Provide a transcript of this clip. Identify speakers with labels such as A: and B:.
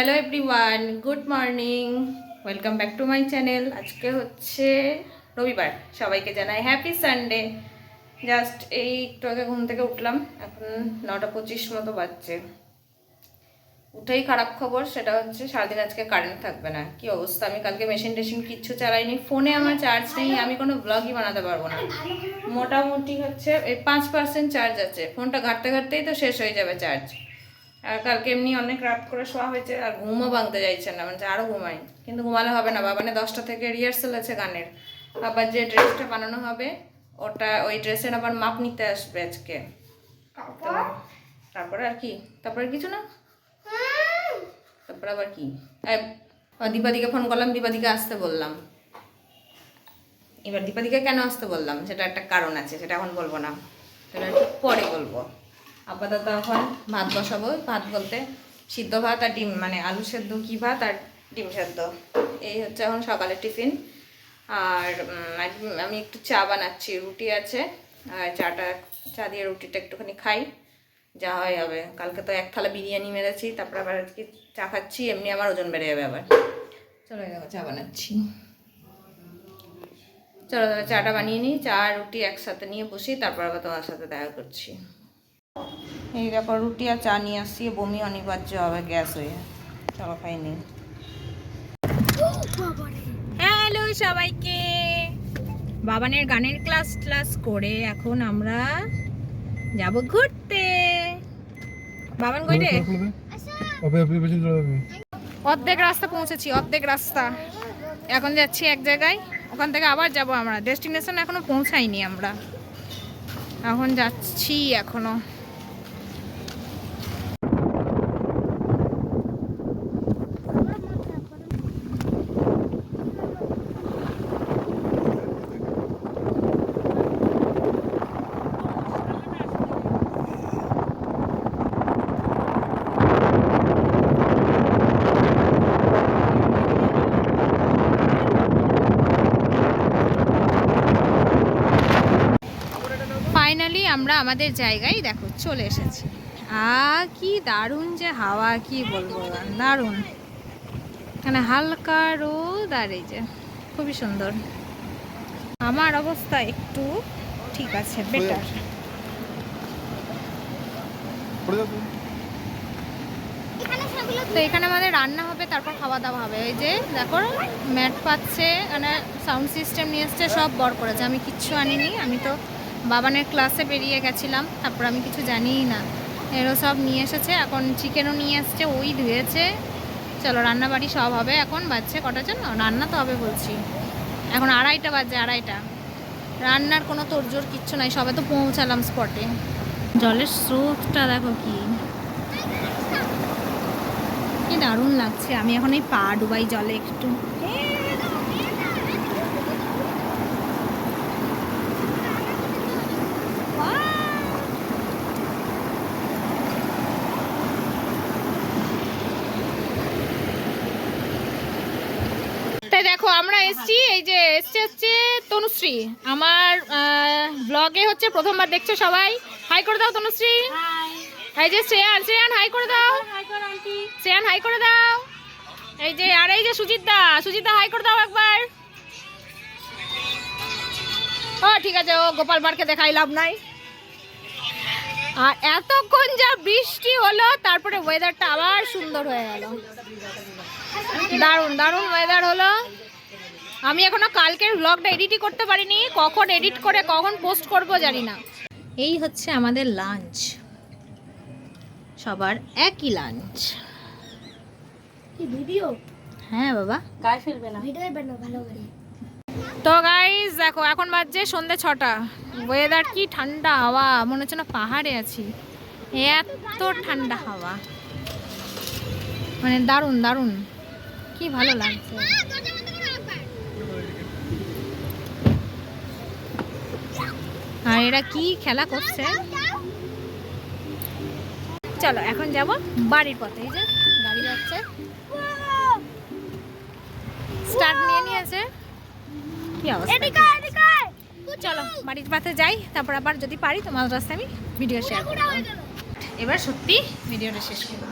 A: Hello everyone, good morning. Welcome back to my channel. আজকে হচ্ছে রবিবার, সবাইকে জানাই হ্যাপি সানডে। জাস্ট এই একটু আগে ঘুম থেকে উঠলাম, এখন নটা পঁচিশ মতো বাজছে। উঠেই খারাপ খবর, সেটা হচ্ছে সারাদিন আজকে কারেন্ট থাকবে না। কি অবস্থা? আমি কালকে মেশিন টেশিন কিচ্ছু চালাইনি ফোনে আমার চার্জ নেই, আমি কোনো ব্লগই বানাতে পারব না। মোটামুটি হচ্ছে, এই পাঁচ পার্সেন্ট চার্জ আছে। ফোনটা ঘাটতে ঘাটতেই তো শেষ হয়ে যাবে চার্জ আর কালকে এমনি অনেক রাত করে শোয়া হয়েছে আর ঘুমও ভাঙতে চাইছে না মানে আরও ঘুমাই কিন্তু ঘুমালে হবে না বাবানে দশটা থেকে রিহার্সাল আছে গানের। আবার যে ড্রেসটা বানানো হবে ওটা ওই ড্রেসের আবার মাপ নিতে আসবে আজকে। তারপরে? আর কি? তারপরে কিছু না? তারপরে আবার কি? দীপাদিকে ফোন করলাম দীপাদিকে আসতে বললাম। এবার দীপাদিকে কেন আসতে বললাম? সেটা একটা কারণ আছে সেটা এখন বলব না। সেটা পরে বলব। আপাতত এখন ভাত বসাবো। ভাত বলতে সিদ্ধ ভাত আর ডিম মানে আলু সেদ্ধ, কি ভাত আর ডিম সেদ্ধ। এই হচ্ছে এখন সকালের টিফিন। আর আমি একটু চা বানাচ্ছি, রুটি আছে। আর চাটা, চা দিয়ে রুটিটা একটুখানি খাই, যা হয় হবে। কালকে তো এক থালা বিরিয়ানি মেরেছি, তারপর আবার আজকে চা খাচ্ছি, এমনি আমার ওজন বেড়ে যাবে আবার। চলো চা বানাচ্ছি। চলো তাহলে চাটা বানিয়ে নিই, চা রুটি একসাথে নিয়ে বসি, তারপর আবার তোমার সাথে দেখা করছি। এই দেখো রুটি আর চা নিয়ে আসছি বমি অনিবার্য হবে গ্যাস হয়ে চলো খাইনি হ্যালো সবাইকে। বাবানের গানের ক্লাস ক্লাস করে এখন আমরা যাব ঘুরতে। বাবান
B: চলে যাবে।
A: অর্ধেক রাস্তা পৌঁছেছি অর্ধেক রাস্তা। এখন যাচ্ছি এক জায়গায় ওখান থেকে আবার যাব আমরা। ডেস্টিনেশন এখনও পৌঁছাইনি আমরা। এখন যাচ্ছি এখনও। ফাইনালি আমরা আমাদের জায়গায় দেখো চলে এসেছি। আ কি দারুণ যে হাওয়া কি বলব দারুণ। এখানে হালকা রোদ আর এই যে খুবই সুন্দর। আমার অবস্থা একটু ঠিক আছে বেটার তো এখানে আমাদের রান্না হবে তারপর খাওয়া দাওয়া হবে। এই যে দেখো ম্যাট পাচ্ছে মানে সাউন্ড সিস্টেম নিয়ে এসছে সব বর করেছে। আমি কিচ্ছু আনিনি আমি তো বাবানের ক্লাসে বেরিয়ে গেছিলাম, তারপর আমি কিছু জানিই না। এরও সব নিয়ে এসেছে, এখন চিকেনও নিয়ে এসছে ওই ধুয়েছে। চলো রান্না বাড়ি সব হবে এখন, বাজছে কটার জন্য? রান্না তো হবে বলছি। এখন আড়াইটা বাজছে আড়াইটা। রান্নার কোনো তোরজোর কিচ্ছু নাই, সবে তো পৌঁছালাম স্পটে জলের স্রোতটা দেখো কি। কি দারুণ লাগছে, আমি এখন এই পা ডুবাই জলে একটু তাই দেখো আমরা এসছি এই যে এসছে হচ্ছে তনুশ্রী। আমার ব্লগে হচ্ছে প্রথমবার দেখছ সবাই। হাই করে দাও তনুশ্রী। এই যে শ্রেয়ান শ্রেয়ান হাই করে দাও। শ্রেয়ান হাই করে দাও। এই যে আর এই যে সুজিতদা সুজিতদা হাই করে দাও একবার। ও ঠিক আছে ও গোপাল বারকে দেখাই লাভ নাই। আর এতক্ষণ যা বৃষ্টি হলো তারপরে ওয়েদারটা আবার সুন্দর হয়ে গেল। দারুণ দারুণ ওয়েদার হলো। আমি এখনও কালকের ব্লগটা এডিটই করতে পারিনি। কখন এডিট করে কখন পোস্ট করব জানি না। এই হচ্ছে আমাদের লাঞ্চ সবার একই লাঞ্চ
C: কি ভিডিও
A: হ্যাঁ বাবা।
C: গায়ে ফেলবে না। ভিডিও বানা ভালো করে।
A: তো গাইজ দেখো এখন বাজছে সন্ধে ছটা। ওয়েদার কি ঠান্ডা হাওয়া মনে হচ্ছে না পাহাড়ে আছি। এত ঠান্ডা হাওয়া। মানে দারুণ দারুণ। কি ভালো লাগছে। আর এরা কি খেলা করছে? চলো এখন যাব বাড়ির পথে। এই যে গাড়ি যাচ্ছে। স্টার্ট নিয়ে নিয়েছে। কি অবস্থা?
C: এদিকে এদিকে
A: চলো বাড়ির পাশে যাই। তারপর আবার যদি পারি তোমার রাস্তায় আমি ভিডিও শেয়ার করব। এবার সত্যি ভিডিওটা শেষ করব।